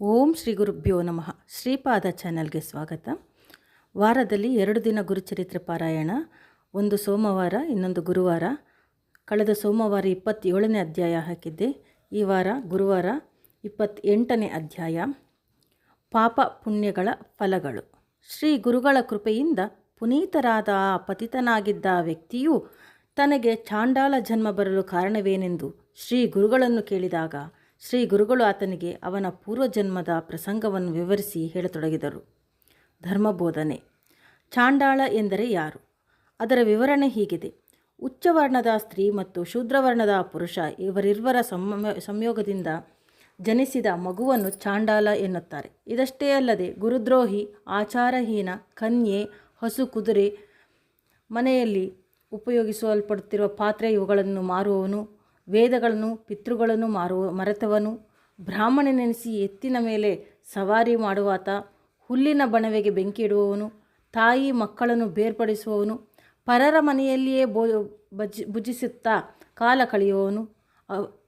ಓಂ ಶ್ರೀ ಗುರುಭ್ಯೋ ನಮಃ. ಶ್ರೀಪಾದ ಚಾನಲ್ಗೆ ಸ್ವಾಗತ. ವಾರದಲ್ಲಿ ಎರಡು ದಿನ ಗುರುಚರಿತ್ರೆ ಪಾರಾಯಣ, ಒಂದು ಸೋಮವಾರ, ಇನ್ನೊಂದು ಗುರುವಾರ. ಕಳೆದ ಸೋಮವಾರ ಇಪ್ಪತ್ತೇಳನೇ ಅಧ್ಯಾಯ ಹಾಕಿದ್ದೆ. ಈ ವಾರ ಗುರುವಾರ ಇಪ್ಪತ್ತೆಂಟನೇ ಅಧ್ಯಾಯ. ಪಾಪ ಪುಣ್ಯಗಳ ಫಲಗಳು. ಶ್ರೀ ಗುರುಗಳ ಕೃಪೆಯಿಂದ ಪುನೀತರಾದ ಆ ಪತಿತನಾಗಿದ್ದ ವ್ಯಕ್ತಿಯು ತನಗೆ ಚಾಂಡಾಲ ಜನ್ಮ ಬರಲು ಕಾರಣವೇನೆಂದು ಶ್ರೀ ಗುರುಗಳನ್ನು ಕೇಳಿದಾಗ ಶ್ರೀ ಗುರುಗಳು ಆತನಿಗೆ ಅವನ ಪೂರ್ವಜನ್ಮದ ಪ್ರಸಂಗವನ್ನು ವಿವರಿಸಿ ಹೇಳತೊಡಗಿದರು. ಧರ್ಮಬೋಧನೆ. ಚಾಂಡಾಳ ಎಂದರೆ ಯಾರು? ಅದರ ವಿವರಣೆ ಹೀಗಿದೆ. ಉಚ್ಚವರ್ಣದ ಸ್ತ್ರೀ ಮತ್ತು ಶೂದ್ರವರ್ಣದ ಪುರುಷ ಇವರಿರ್ವರ ಸಂಯೋಗದಿಂದ ಜನಿಸಿದ ಮಗುವನ್ನು ಚಾಂಡಾಲ ಎನ್ನುತ್ತಾರೆ. ಇದಷ್ಟೇ ಅಲ್ಲದೆ ಗುರುದ್ರೋಹಿ, ಆಚಾರಹೀನ, ಕನ್ಯೆ, ಹಸು ಕುದುರೆ ಮನೆಯಲ್ಲಿ ಉಪಯೋಗಿಸಲ್ಪಡುತ್ತಿರುವ ಪಾತ್ರೆ ಇವುಗಳನ್ನು ಮಾರುವವನು ವೇದಗಳನ್ನು, ಪಿತೃಗಳನ್ನು ಮಾರುವ ಮರೆತವನು. ಬ್ರಾಹ್ಮಣನೆನಿಸಿ ಎತ್ತಿನ ಮೇಲೆ ಸವಾರಿ ಮಾಡುವಾತ, ಹುಲ್ಲಿನ ಬಣವೆಗೆ ಬೆಂಕಿ ಇಡುವವನು ತಾಯಿ ಮಕ್ಕಳನ್ನು ಬೇರ್ಪಡಿಸುವವನು. ಪರರ ಮನೆಯಲ್ಲಿಯೇ ಬೋ, ಬಜ್, ಭುಜಿಸುತ್ತಾ ಕಾಲ ಕಳೆಯುವವನು.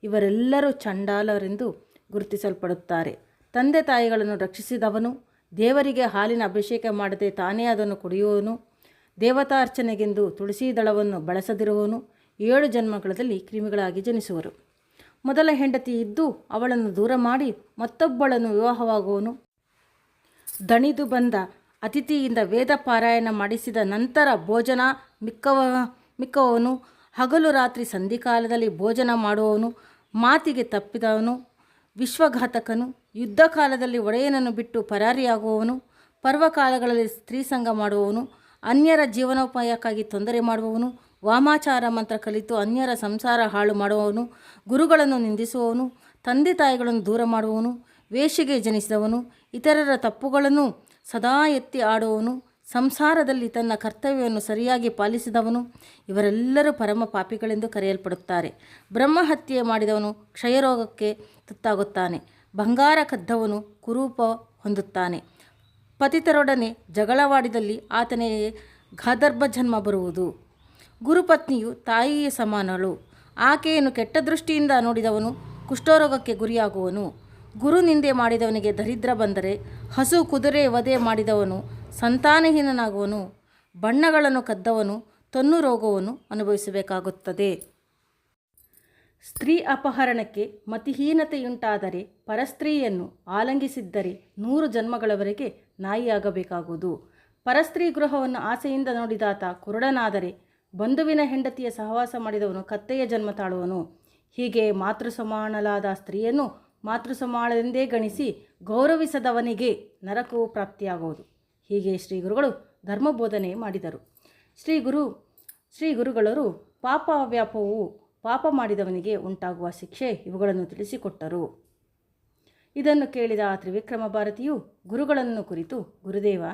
ಇವರೆಲ್ಲರೂ ಚಂಡಾಲರೆಂದು ಗುರುತಿಸಲ್ಪಡುತ್ತಾರೆ. ತಂದೆ ತಾಯಿಗಳನ್ನು ರಕ್ಷಿಸಿದವನು. ದೇವರಿಗೆ ಹಾಲಿನ ಅಭಿಷೇಕ ಮಾಡದೆ ತಾನೇ ಅದನ್ನು ಕುಡಿಯುವವನು. ದೇವತಾರ್ಚನೆಗೆಂದು ತುಳಸಿ ದಳವನ್ನು ಬಳಸದಿರುವವನು. ಏಳು ಜನ್ಮಗಳಲ್ಲಿ ಕ್ರಿಮಿಗಳಾಗಿ ಜನಿಸುವರು. ಮೊದಲ ಹೆಂಡತಿ ಇದ್ದು ಅವಳನ್ನು ದೂರ ಮಾಡಿ ಮತ್ತೊಬ್ಬಳನ್ನು ವಿವಾಹವಾಗುವನು. ದಣಿದು ಬಂದ ಅತಿಥಿಯಿಂದ ವೇದ ಪಾರಾಯಣ ಮಾಡಿಸಿದ ನಂತರ ಭೋಜನ ಮಿಕ್ಕವ, ಮಿಕ್ಕವನು. ಹಗಲು ರಾತ್ರಿ ಸಂಧಿಕಾಲದಲ್ಲಿ ಭೋಜನ ಮಾಡುವವನು. ಮಾತಿಗೆ ತಪ್ಪಿದವನು. ವಿಶ್ವಘಾತಕನು. ಯುದ್ಧ ಕಾಲದಲ್ಲಿ ಒಡೆಯನನ್ನು ಬಿಟ್ಟು ಪರಾರಿಯಾಗುವವನು. ಪರ್ವಕಾಲಗಳಲ್ಲಿ ಸ್ತ್ರೀ ಸಂಗ ಮಾಡುವವನು. ಅನ್ಯರ ಜೀವನೋಪಾಯಕ್ಕಾಗಿ ತೊಂದರೆ ಮಾಡುವವನು, ವಾಮಾಚಾರ ಮಂತ್ರ ಕಲಿತು ಅನ್ಯರ ಸಂಸಾರ ಹಾಳು ಮಾಡುವವನು, ಗುರುಗಳನ್ನು ನಿಂದಿಸುವವನು, ತಂದೆ ತಾಯಿಗಳನ್ನು ದೂರ ಮಾಡುವವನು, ವೇಷಿಗೆ ಜನಿಸಿದವನು, ಇತರರ ತಪ್ಪುಗಳನ್ನು ಸದಾ ಎತ್ತಿ ಆಡುವವನು, ಸಂಸಾರದಲ್ಲಿ ತನ್ನ ಕರ್ತವ್ಯವನ್ನು ಸರಿಯಾಗಿ ಪಾಲಿಸಿದವನು, ಇವರೆಲ್ಲರೂ ಪರಮ ಪಾಪಿಗಳೆಂದು ಕರೆಯಲ್ಪಡುತ್ತಾರೆ. ಬ್ರಹ್ಮಹತ್ಯೆ ಮಾಡಿದವನು ಕ್ಷಯರೋಗಕ್ಕೆ ತುತ್ತಾಗುತ್ತಾನೆ, ಬಂಗಾರ ಕದ್ದವನು ಕುರೂಪ ಹೊಂದುತ್ತಾನೆ. ಪತಿತರೊಡನೆ ಜಗಳವಾಡಿದಲ್ಲಿ ಆತನೇ ಗಾದರ್ಭ ಜನ್ಮ ಬರುವುದು. ಗುರುಪತ್ನಿಯು ತಾಯಿಯ ಸಮಾನಳು. ಆಕೆಯನ್ನು ಕೆಟ್ಟ ದೃಷ್ಟಿಯಿಂದ ನೋಡಿದವನು ಕುಷ್ಠರೋಗಕ್ಕೆ ಗುರಿಯಾಗುವನು. ಗುರು ನಿಂದೆ ಮಾಡಿದವನಿಗೆ ದರಿದ್ರ ಬಂದರೆ ಹಸು ಕುದುರೆ ವಧೆ ಮಾಡಿದವನು ಸಂತಾನಹೀನನಾಗುವನು. ಬಣ್ಣಗಳನ್ನು ಕದ್ದವನು ತನ್ನು ರೋಗವನ್ನು ಅನುಭವಿಸಬೇಕಾಗುತ್ತದೆ. ಸ್ತ್ರೀ ಅಪಹರಣಕ್ಕೆ ಮತಿಹೀನತೆಯುಂಟಾದರೆ ಪರಸ್ತ್ರೀಯನ್ನು ಆಲಂಗಿಸಿದ್ದರೆ ನೂರು ಜನ್ಮಗಳವರೆಗೆ ನಾಯಿಯಾಗಬೇಕಾಗುವುದು. ಪರಸ್ತ್ರೀ ಗೃಹವನ್ನು ಆಸೆಯಿಂದ ನೋಡಿದಾತ ಕುರುಡನಾದರೆ ಬಂಧುವಿನ ಹೆಂಡತಿಯ ಸಹವಾಸ ಮಾಡಿದವನು ಕತ್ತೆಯ ಜನ್ಮ ತಾಳುವನು. ಹೀಗೆ ಮಾತೃ ಸಮಾನಲಾದ ಸ್ತ್ರೀಯನ್ನು ಮಾತೃ ಸಮಾನವೆಂದೇ ಗಣಿಸಿ ಗೌರವಿಸದವನಿಗೆ ನರಕವು ಪ್ರಾಪ್ತಿಯಾಗುವುದು. ಹೀಗೆ ಶ್ರೀ ಗುರುಗಳು ಧರ್ಮಬೋಧನೆ ಮಾಡಿದರು. ಶ್ರೀ ಗುರು, ಶ್ರೀ ಗುರುಗಳರು ಪಾಪ ವ್ಯಾಪವು ಪಾಪ ಮಾಡಿದವನಿಗೆ ಉಂಟಾಗುವ ಶಿಕ್ಷೆ ಇವುಗಳನ್ನು ತಿಳಿಸಿಕೊಟ್ಟರು. ಇದನ್ನು ಕೇಳಿದ ಆ ತ್ರಿವಿಕ್ರಮ ಭಾರತಿಯು ಗುರುಗಳನ್ನು ಕುರಿತು, ಗುರುದೇವ,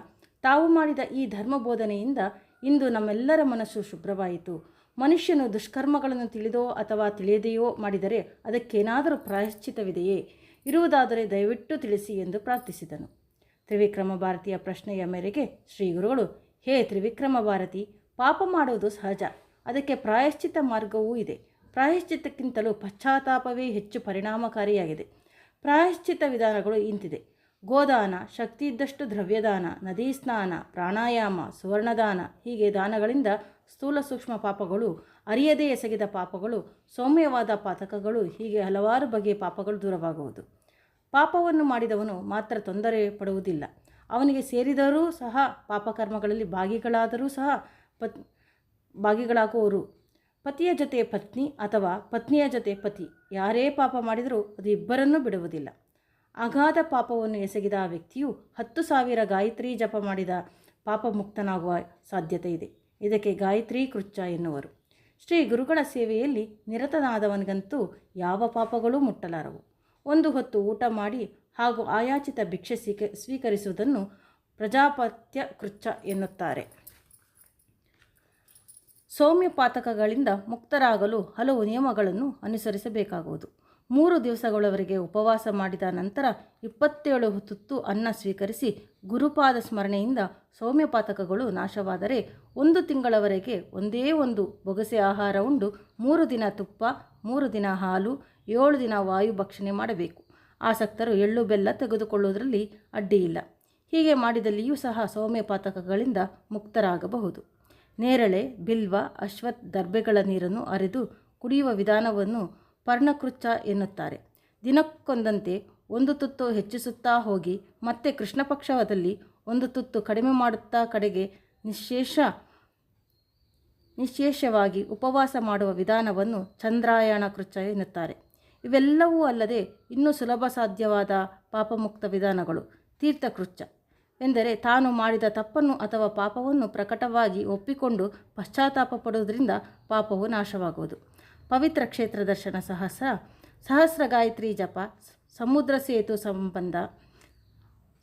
ತಾವು ಮಾಡಿದ ಈ ಧರ್ಮಬೋಧನೆಯಿಂದ ಇಂದು ನಮ್ಮೆಲ್ಲರ ಮನಸ್ಸು ಶುಭ್ರವಾಯಿತು. ಮನುಷ್ಯನು ದುಷ್ಕರ್ಮಗಳನ್ನು ತಿಳಿದೋ ಅಥವಾ ತಿಳಿಯದೆಯೋ ಮಾಡಿದರೆ ಅದಕ್ಕೇನಾದರೂ ಪ್ರಾಯಶ್ಚಿತವಿದೆಯೇ ಇರುವುದಾದರೆ ದಯವಿಟ್ಟು ತಿಳಿಸಿ ಎಂದು ಪ್ರಾರ್ಥಿಸಿದನು. ತ್ರಿವಿಕ್ರಮ ಭಾರತಿಯ ಪ್ರಶ್ನೆಯ ಮೇರೆಗೆ ಶ್ರೀ ಗುರುಗಳು ಹೇ ತ್ರಿವಿಕ್ರಮ ಭಾರತಿ ಪಾಪ ಮಾಡುವುದು ಸಹಜ. ಅದಕ್ಕೆ ಪ್ರಾಯಶ್ಚಿತ ಮಾರ್ಗವೂ ಇದೆ. ಪ್ರಾಯಶ್ಚಿತ್ತಕ್ಕಿಂತಲೂ ಪಶ್ಚಾತ್ತಾಪವೇ ಹೆಚ್ಚು ಪರಿಣಾಮಕಾರಿಯಾಗಿದೆ. ಪ್ರಾಯಶ್ಚಿತ್ತ ವಿಧಾನಗಳು ಇಂತಿದೆ. ಗೋದಾನ, ಶಕ್ತಿ ಇದ್ದಷ್ಟು ದ್ರವ್ಯದಾನ, ನದಿ ಸ್ನಾನ, ಪ್ರಾಣಾಯಾಮ, ಸುವರ್ಣದಾನ ಹೀಗೆ ದಾನಗಳಿಂದ ಸ್ಥೂಲ ಸೂಕ್ಷ್ಮ ಪಾಪಗಳು, ಅರಿಯದೇ ಎಸಗಿದ ಪಾಪಗಳು, ಸೌಮ್ಯವಾದ ಪಾತಕಗಳು ಹೀಗೆ ಹಲವಾರು ಬಗೆಯ ಪಾಪಗಳು ದೂರವಾಗುವುದು. ಪಾಪವನ್ನು ಮಾಡಿದವನು ಮಾತ್ರ ತೊಂದರೆ ಪಡುವುದಿಲ್ಲ. ಅವನಿಗೆ ಸೇರಿದರೂ ಸಹ ಪಾಪಕರ್ಮಗಳಲ್ಲಿ ಭಾಗಿಗಳಾದರೂ ಸಹ ಪತ್ ಭಾಗಿಗಳಾಗುವವರು ಪತಿಯ ಜೊತೆ ಪತ್ನಿ ಅಥವಾ ಪತ್ನಿಯ ಜೊತೆ ಪತಿ ಯಾರೇ ಪಾಪ ಮಾಡಿದರೂ ಅದು ಇಬ್ಬರನ್ನೂ ಬಿಡುವುದಿಲ್ಲ. ಅಗಾಧ ಪಾಪವನ್ನು ಎಸಗಿದ ಆ ವ್ಯಕ್ತಿಯು ಹತ್ತು ಸಾವಿರ ಗಾಯತ್ರಿ ಜಪ ಮಾಡಿದ ಪಾಪ ಮುಕ್ತನಾಗುವ ಸಾಧ್ಯತೆ ಇದೆ. ಇದಕ್ಕೆ ಗಾಯತ್ರಿ ಕೃಚ್ಛ ಎನ್ನುವರು. ಶ್ರೀ ಗುರುಗಳ ಸೇವೆಯಲ್ಲಿ ನಿರತನಾದವನಿಗಂತೂ ಯಾವ ಪಾಪಗಳೂ ಮುಟ್ಟಲಾರವು. ಒಂದು ಹೊತ್ತು ಊಟ ಮಾಡಿ ಹಾಗೂ ಆಯಾಚಿತ ಭಿಕ್ಷೆ ಸ್ವೀಕ, ಸ್ವೀಕರಿಸುವುದನ್ನು ಪ್ರಜಾಪತ್ಯ ಕೃಚ್ಛ ಎನ್ನುತ್ತಾರೆ. ಸೌಮ್ಯ ಪಾತಕಗಳಿಂದ ಮುಕ್ತರಾಗಲು ಹಲವು ನಿಯಮಗಳನ್ನು ಅನುಸರಿಸಬೇಕಾಗುವುದು. ಮೂರು ದಿವಸಗಳವರೆಗೆ ಉಪವಾಸ ಮಾಡಿದ ನಂತರ ಇಪ್ಪತ್ತೇಳು ತುತ್ತು ಅನ್ನ ಸ್ವೀಕರಿಸಿ ಗುರುಪಾದ ಸ್ಮರಣೆಯಿಂದ ಸೌಮ್ಯ ಪಾತಕಗಳು ನಾಶವಾದರೆ ಒಂದು ತಿಂಗಳವರೆಗೆ ಒಂದೇ ಒಂದು ಬೊಗಸೆ ಆಹಾರ ಉಂಡು ಮೂರು ದಿನ ತುಪ್ಪ, ಮೂರು ದಿನ ಹಾಲು, ಏಳು ದಿನ ವಾಯು ಭಕ್ಷಣೆ ಮಾಡಬೇಕು. ಆಸಕ್ತರು ಎಳ್ಳು ಬೆಲ್ಲ ತೆಗೆದುಕೊಳ್ಳುವುದರಲ್ಲಿ ಅಡ್ಡಿಯಿಲ್ಲ. ಹೀಗೆ ಮಾಡಿದಲ್ಲಿಯೂ ಸಹ ಸೌಮ್ಯಪಾತಕಗಳಿಂದ ಮುಕ್ತರಾಗಬಹುದು. ನೇರಳೆ, ಬಿಲ್ವ ಅಶ್ವತ್ ದರ್ಬೆಗಳ ನೀರನ್ನು ಅರೆದು ಕುಡಿಯುವ ವಿಧಾನವನ್ನು ಪರ್ಣಕೃಚ್ಛ ಎನ್ನುತ್ತಾರೆ. ದಿನಕ್ಕೊಂದಂತೆ ಒಂದು ತುತ್ತು ಹೆಚ್ಚಿಸುತ್ತಾ ಹೋಗಿ ಮತ್ತೆ ಕೃಷ್ಣ ಪಕ್ಷದಲ್ಲಿ ಒಂದು ತುತ್ತು ಕಡಿಮೆ ಮಾಡುತ್ತಾ ಕಡೆಗೆ ನಿಶೇಷ, ನಿಶೇಷವಾಗಿ ಉಪವಾಸ ಮಾಡುವ ವಿಧಾನವನ್ನು ಚಂದ್ರಾಯಣ ಕೃಚ್ಛ ಎನ್ನುತ್ತಾರೆ. ಇವೆಲ್ಲವೂ ಅಲ್ಲದೆ ಇನ್ನೂ ಸುಲಭ ಸಾಧ್ಯವಾದ ಪಾಪಮುಕ್ತ ವಿಧಾನಗಳು. ತೀರ್ಥಕೃಚ್ಛ. ಎಂದರೆ ತಾನು ಮಾಡಿದ ತಪ್ಪನ್ನು ಅಥವಾ ಪಾಪವನ್ನು ಪ್ರಕಟವಾಗಿ ಒಪ್ಪಿಕೊಂಡು ಪಶ್ಚಾತ್ತಾಪ ಪಡುವುದರಿಂದ ಪಾಪವು ನಾಶವಾಗುವುದು. ಪವಿತ್ರ ಕ್ಷೇತ್ರ ದರ್ಶನ ಸಹಸ್ರ ಸಹಸ್ರ ಗಾಯತ್ರಿ ಜಪ, ಸಮುದ್ರ ಸೇತು ಸಂಬಂಧ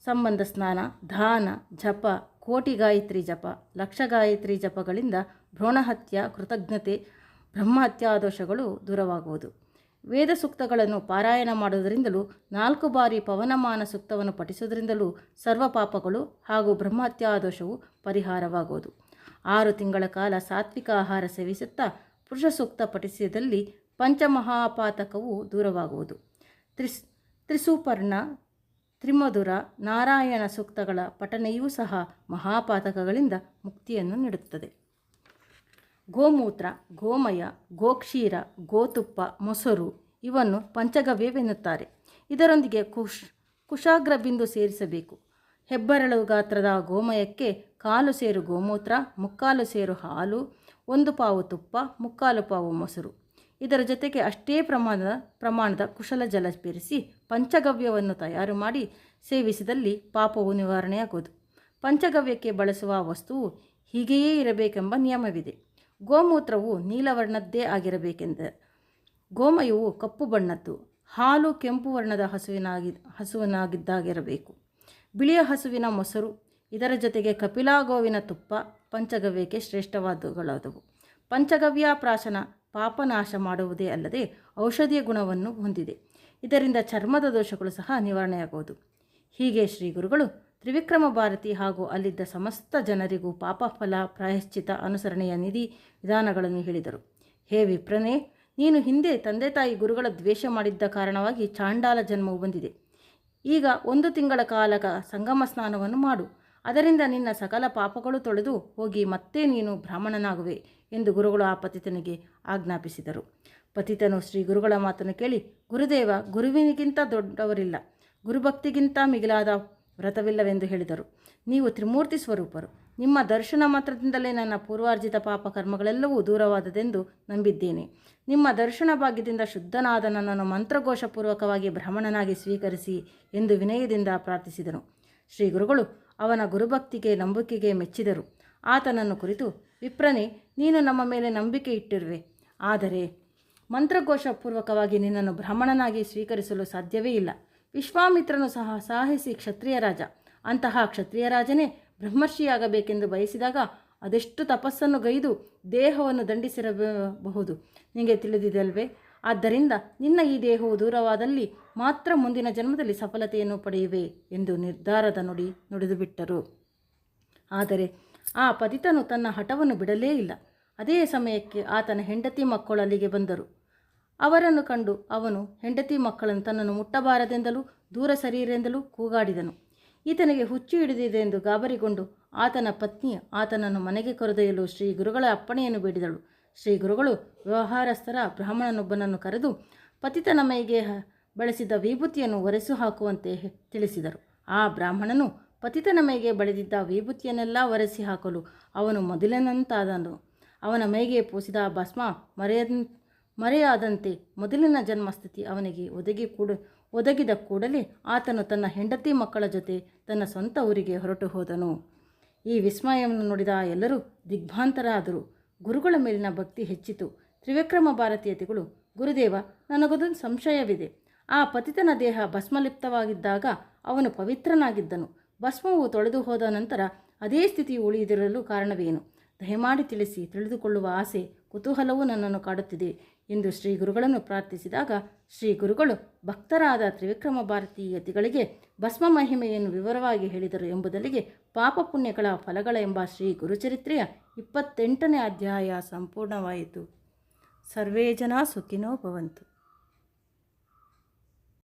ಸಂಬಂಧ ಸ್ನಾನ, ದಾನ, ಜಪ, ಕೋಟಿ ಗಾಯತ್ರಿ ಜಪ, ಲಕ್ಷ ಗಾಯತ್ರಿ ಜಪಗಳಿಂದ ಭ್ರೂಣಹತ್ಯ ಕೃತಜ್ಞತೆ ಬ್ರಹ್ಮಹತ್ಯಾದೋಷಗಳು ದೂರವಾಗುವುದು. ವೇದ ಸೂಕ್ತಗಳನ್ನು ಪಾರಾಯಣ ಮಾಡುವುದರಿಂದಲೂ ನಾಲ್ಕು ಬಾರಿ ಪವನಮಾನ ಸೂಕ್ತವನ್ನು ಪಠಿಸುವುದರಿಂದಲೂ ಸರ್ವ ಪಾಪಗಳು ಹಾಗೂ ಬ್ರಹ್ಮತ್ಯಾದೋಷವು ಪರಿಹಾರವಾಗುವುದು. ಆರು ತಿಂಗಳ ಕಾಲ ಸಾತ್ವಿಕ ಆಹಾರ ಸೇವಿಸುತ್ತಾ ಪುರುಷ ಸೂಕ್ತ ಪಠಿಸಿದಲ್ಲಿ ಪಂಚಮಹಾಪಾತಕವು ದೂರವಾಗುವುದು. ತ್ರಿಸ್, ತ್ರಿಸುಪರ್ಣ, ತ್ರಿಮಧುರ, ನಾರಾಯಣ ಸೂಕ್ತಗಳ ಪಠನೆಯೂ ಸಹ ಮಹಾಪಾತಕಗಳಿಂದ ಮುಕ್ತಿಯನ್ನು ನೀಡುತ್ತದೆ. ಗೋಮೂತ್ರ, ಗೋಮಯ, ಗೋಕ್ಷೀರ, ಗೋತುಪ್ಪ, ಮೊಸರು ಇವನ್ನು ಪಂಚಗವ್ಯವೆನ್ನುತ್ತಾರೆ. ಇದರೊಂದಿಗೆ ಕುಶ್, ಕುಶಾಗ್ರ ಸೇರಿಸಬೇಕು. ಹೆಬ್ಬರಳು ಗಾತ್ರದ ಗೋಮಯಕ್ಕೆ ಕಾಲು ಸೇರು ಗೋಮೂತ್ರ, ಮುಕ್ಕಾಲು ಸೇರು ಹಾಲು, ಒಂದು ಪಾವು ತುಪ್ಪ, ಮುಕ್ಕಾಲು ಪಾವು ಮೊಸರು. ಇದರ ಜೊತೆಗೆ ಅಷ್ಟೇ ಪ್ರಮಾಣದ ಪ್ರಮಾಣದ ಕುಶಲ ಜಲ ಬೆರೆಸಿ ಪಂಚಗವ್ಯವನ್ನು ತಯಾರು ಮಾಡಿ ಸೇವಿಸಿದಲ್ಲಿ ಪಾಪವು ನಿವಾರಣೆಯಾಗುವುದು ಪಂಚಗವ್ಯಕ್ಕೆ ಬಳಸುವ ವಸ್ತುವು ಹೀಗೆಯೇ ಇರಬೇಕೆಂಬ ನಿಯಮವಿದೆ. ಗೋಮೂತ್ರವು ನೀಲವರ್ಣದ್ದೇ ಆಗಿರಬೇಕೆಂದ. ಗೋಮಯವು ಕಪ್ಪು ಬಣ್ಣದ್ದು, ಹಾಲು ಕೆಂಪು ವರ್ಣದ ಹಸುವಿನಾಗಿ, ಹಸುವಿನಾಗಿದ್ದಾಗಿರಬೇಕು. ಬಿಳಿಯ ಹಸುವಿನ ಮೊಸರು, ಇದರ ಜೊತೆಗೆ ಕಪಿಲಾ ಗೋವಿನ ತುಪ್ಪ, ಪಂಚಗವ್ಯಕ್ಕೆ ಶ್ರೇಷ್ಠವಾದವುಗಳಾದವು. ಪಂಚಗವ್ಯ ಪ್ರಾಶನ ಪಾಪನಾಶ ಮಾಡುವುದೇ ಅಲ್ಲದೆ ಔಷಧೀಯ ಗುಣವನ್ನು ಹೊಂದಿದೆ. ಇದರಿಂದ ಚರ್ಮದ ದೋಷಗಳು ಸಹ ನಿವಾರಣೆಯಾಗುವುದು. ಹೀಗೆ ಶ್ರೀ ಗುರುಗಳು ತ್ರಿವಿಕ್ರಮ ಭಾರತಿ ಹಾಗೂ ಅಲ್ಲಿದ್ದ ಸಮಸ್ತ ಜನರಿಗೂ ಪಾಪ ಫಲ, ಪ್ರಾಯಶ್ಚಿತ, ಅನುಸರಣೆಯ ನಿಧಿ ವಿಧಾನಗಳನ್ನು ಹೇಳಿದರು. ಹೇ ವಿಪ್ರನೇ, ನೀನು ಹಿಂದೆ ತಂದೆ ತಾಯಿ ಗುರುಗಳ ದ್ವೇಷ ಮಾಡಿದ್ದ ಕಾರಣವಾಗಿ ಚಾಂಡಾಲ ಜನ್ಮವು ಬಂದಿದೆ. ಈಗ ಒಂದು ತಿಂಗಳ ಕಾಲ ಸಂಗಮ ಸ್ನಾನವನ್ನು ಮಾಡು. ಅದರಿಂದ ನಿನ್ನ ಸಕಲ ಪಾಪಗಳು ತೊಳೆದು ಹೋಗಿ ಮತ್ತೆ ನೀನು ಬ್ರಾಹ್ಮಣನಾಗುವೆ ಎಂದು ಗುರುಗಳು ಆ ಪತಿತನಿಗೆ ಆಜ್ಞಾಪಿಸಿದರು. ಪತಿತನು ಶ್ರೀ ಗುರುಗಳ ಮಾತನ್ನು ಕೇಳಿ, ಗುರುದೇವ, ಗುರುವಿನಿಗಿಂತ ದೊಡ್ಡವರಿಲ್ಲ. ಗುರುಭಕ್ತಿಗಿಂತ ಮಿಗಿಲಾದ ವ್ರತವಿಲ್ಲವೆಂದು ಹೇಳಿದರು. ನೀವು ತ್ರಿಮೂರ್ತಿ ಸ್ವರೂಪರು. ನಿಮ್ಮ ದರ್ಶನ ಮಾತ್ರದಿಂದಲೇ ನನ್ನ ಪೂರ್ವಾರ್ಜಿತ ಪಾಪ ಕರ್ಮಗಳೆಲ್ಲವೂ ದೂರವಾದದೆಂದು ನಂಬಿದ್ದೇನೆ. ನಿಮ್ಮ ದರ್ಶನ ಭಾಗ್ಯದಿಂದ ಶುದ್ಧನಾದ ನನ್ನನ್ನು ಮಂತ್ರಘೋಷಪೂರ್ವಕವಾಗಿ ಭ್ರಮಣನಾಗಿ ಸ್ವೀಕರಿಸಿ ಎಂದು ವಿನಯದಿಂದ ಪ್ರಾರ್ಥಿಸಿದನು. ಶ್ರೀ ಗುರುಗಳು ಅವನ ಗುರುಭಕ್ತಿಗೆ ನಂಬಿಕೆಗೆ ಮೆಚ್ಚಿದರು. ಆತನನ್ನು ಕುರಿತು, ವಿಪ್ರನೇ, ನೀನು ನಮ್ಮ ಮೇಲೆ ನಂಬಿಕೆ ಇಟ್ಟಿರುವೆ. ಆದರೆ ಮಂತ್ರಘೋಷಪೂರ್ವಕವಾಗಿ ನಿನ್ನನ್ನು ಭ್ರಮಣನಾಗಿ ಸ್ವೀಕರಿಸಲು ಸಾಧ್ಯವೇ ಇಲ್ಲ. ವಿಶ್ವಾಮಿತ್ರನು ಸಹ ಸಾಹಸಿ ಕ್ಷತ್ರಿಯ ರಾಜ. ಅಂತಹ ಕ್ಷತ್ರಿಯ ರಾಜನೇ ಬ್ರಹ್ಮರ್ಷಿಯಾಗಬೇಕೆಂದು ಬಯಸಿದಾಗ ಅದೆಷ್ಟು ತಪಸ್ಸನ್ನು ಗೈದು ದೇಹವನ್ನು ದಂಡಿಸಿರಬಹುದು? ನಿಮಗೆ ತಿಳಿದಿದೆಯಲ್ವೇ? ಆದ್ದರಿಂದ ನಿನ್ನ ಈ ದೇಹವು ದೂರವಾದಲ್ಲಿ ಮಾತ್ರ ಮುಂದಿನ ಜನ್ಮದಲ್ಲಿ ಸಫಲತೆಯನ್ನು ಪಡೆಯುವೆ ಎಂದು ನಿರ್ಧಾರದ ನುಡಿ ನುಡಿದು ಬಿಟ್ಟರು. ಆದರೆ ಆ ಪತಿತನು ತನ್ನ ಹಠವನ್ನು ಬಿಡಲೇ ಇಲ್ಲ. ಅದೇ ಸಮಯಕ್ಕೆ ಆತನ ಹೆಂಡತಿ ಮಕ್ಕಳು ಅಲ್ಲಿಗೆ ಬಂದರು. ಅವರನ್ನು ಕಂಡು ಅವನು ಹೆಂಡತಿ ಮಕ್ಕಳನ್ನು ತನ್ನನ್ನು ಮುಟ್ಟಬಾರದೆಂದಲೂ ದೂರ ಸರಿಯರೆಂದಲೂ ಕೂಗಾಡಿದನು. ಈತನಿಗೆ ಹುಚ್ಚು ಹಿಡಿದಿದೆ ಎಂದು ಗಾಬರಿಗೊಂಡು ಆತನ ಪತ್ನಿ ಆತನನ್ನು ಮನೆಗೆ ಕರೆದೊಯ್ಯಲು ಶ್ರೀ ಗುರುಗಳ ಅಪ್ಪಣೆಯನ್ನು ಬೇಡಿದಳು. ಶ್ರೀ ಗುರುಗಳು ವ್ಯವಹಾರಸ್ಥರ ಬ್ರಾಹ್ಮಣನೊಬ್ಬನನ್ನು ಕರೆದು ಪತಿತನ ಮೈಗೆ ಬಳಸಿದ ವಿಭೂತಿಯನ್ನು ಒರೆಸು ಹಾಕುವಂತೆ ತಿಳಿಸಿದರು. ಆ ಬ್ರಾಹ್ಮಣನು ಪತಿತನ ಮೈಗೆ ಬಳಿದಿದ್ದ ವಿಭೂತಿಯನ್ನೆಲ್ಲ ಒರೆಸಿ ಹಾಕಲು ಅವನು ಮೊದಲನಂತಾದನು. ಅವನ ಮೈಗೆ ಪೂಸಿದ ಭಸ್ಮ ಮರೆಯ ಮರೆಯಾದಂತೆ ಮೊದಲಿನ ಜನ್ಮಸ್ಥಿತಿ ಅವನಿಗೆ ಒದಗಿ ಕೂಡ ಒದಗಿದ ಕೂಡಲೇ ಆತನು ತನ್ನ ಹೆಂಡತಿ ಮಕ್ಕಳ ಜೊತೆ ತನ್ನ ಸ್ವಂತ ಊರಿಗೆ ಹೊರಟು ಹೋದನು. ಈ ವಿಸ್ಮಯವನ್ನು ನೋಡಿದ ಎಲ್ಲರೂ ದಿಗ್ಭಾಂತರಾದರು ಗುರುಗಳ ಮೇಲಿನ ಭಕ್ತಿ ಹೆಚ್ಚಿತು. ತ್ರಿವಿಕ್ರಮ ಭಾರತೀಯತೆಗಳು, ಗುರುದೇವ, ನನಗೊಂದು ಸಂಶಯವಿದೆ. ಆ ಪತಿತನ ದೇಹ ಭಸ್ಮಲಿಪ್ತವಾಗಿದ್ದಾಗ ಅವನು ಪವಿತ್ರನಾಗಿದ್ದನು. ಭಸ್ಮವು ತೊಳೆದು ಹೋದ ನಂತರ ಅದೇ ಸ್ಥಿತಿ ಉಳಿದಿರಲು ಕಾರಣವೇನು? ದಯಮಾಡಿ ತಿಳಿಸಿ, ತಿಳಿದುಕೊಳ್ಳುವ ಆಸೆ, ಕುತೂಹಲವೂ ನನ್ನನ್ನು ಕಾಡುತ್ತಿದೆ. ಎಂದು ಶ್ರೀ ಗುರುಗಳನ್ನು ಪ್ರಾರ್ಥಿಸಿದಾಗ ಶ್ರೀ ಗುರುಗಳು ಭಕ್ತರಾದ ತ್ರಿವಿಕ್ರಮ ಭಾರತೀಯತಿಗಳಿಗೆ ಭಸ್ಮ ಮಹಿಮೆಯನ್ನು ವಿವರವಾಗಿ ಹೇಳಿದರು ಎಂಬುದಲ್ಲಿಗೆ ಪಾಪ ಪುಣ್ಯಗಳ ಫಲಗಳ ಎಂಬ ಶ್ರೀ ಗುರುಚರಿತ್ರೆಯ ಇಪ್ಪತ್ತೆಂಟನೇ ಅಧ್ಯಾಯ ಸಂಪೂರ್ಣವಾಯಿತು. ಸರ್ವೇ ಜನ ಸುಖಿನೋ ಭವಂತು.